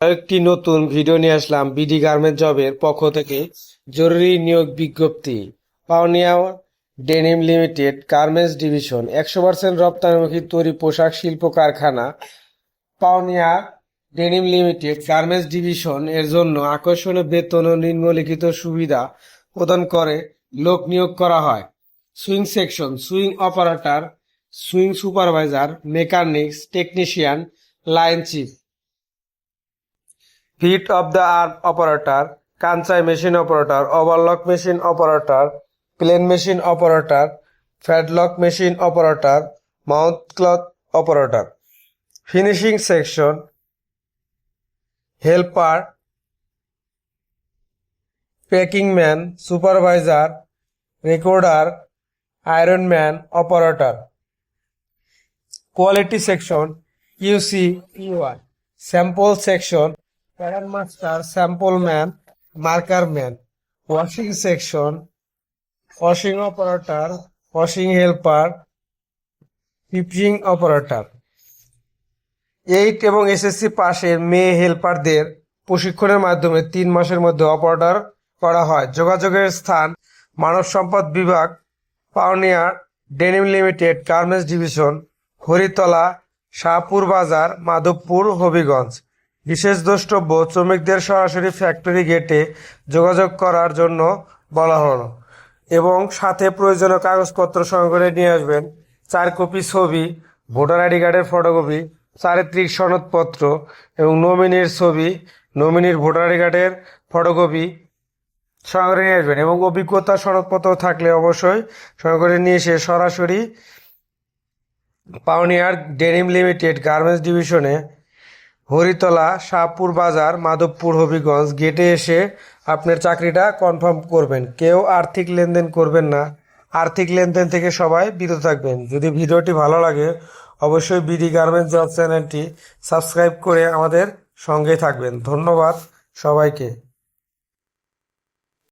একটি নতুন ভিডিও নিয়ে আসলাম বিডি গার্মেন্ট জবের পক্ষ থেকে জরুরি নিয়োগ বিজ্ঞপ্তি। Pioneer Denim Limited garments division একশো পার্সেন্ট রপ্তানিমুখী তৈরি পোশাক শিল্প কারখানা Pioneer Denim Limited garments division এর জন্য আকর্ষণীয় বেতন ও নিম্নলিখিত সুবিধা প্রদান করে, লোক নিয়োগ করা হয়। Sewing section, sewing operator, sewing supervisor, mechanics, technician, line chief. Feed off the arm operator, Kansai machine operator, overlock machine operator, plain machine operator, flatlock machine operator, mouth cloth operator. Finishing section, helper, packing man, supervisor, recorder, iron man operator. Quality section UC UI sample section Paran master sample man marker man washing section washing operator washing helper piping operator eight এবং SSC পাশের মেয়ে হেল্পারদের প্রশিক্ষণের মাধ্যমে তিন মাসের মধ্যে operator করা হয়। যোগাযোগের স্থান, মানব সম্পদ বিভাগ Pioneer Denim Limited garments division Haritala, Shahpur Bazar, Madhabpur, Habiganj. বিশেষ দ্রষ্টব্য শ্রমিকদের সরাসরি ফ্যাক্টরি গেটে যোগাযোগ করার জন্য বলা হলো এবং সাথে প্রয়োজনীয় কাগজপত্র করে নিয়ে আসবেন। চার কপি ছবি, ভোটার আইডি কার্ডের ফটোকপি চারিত্রিক সনদপত্র এবং নমিনির ছবি নমিনির ভোটার আইডি কার্ডের ফটোকপি করে নিয়ে আসবেন এবং অভিজ্ঞতা সনদপত্র থাকলে অবশ্যই করে নিয়ে এসে সরাসরি পাওনিয়ার ডেনিম লিমিটেড গার্মেন্টস ডিভিশনে হরিতলা, শাহপুর বাজার, মাধবপুর, হবিগঞ্জ গেটে এসে আপনার চাকরিটা কনফার্ম করবেন। কেউ আর্থিক লেনদেন করবেন না। আর্থিক লেনদেন থেকে সবাই বিরত থাকবেন। যদি ভিডিওটি ভালো লাগে, অবশ্যই বিডি গার্মেন্টস জব চ্যানেলটি সাবস্ক্রাইব করে আমাদের সঙ্গে থাকবেন। ধন্যবাদ সবাইকে।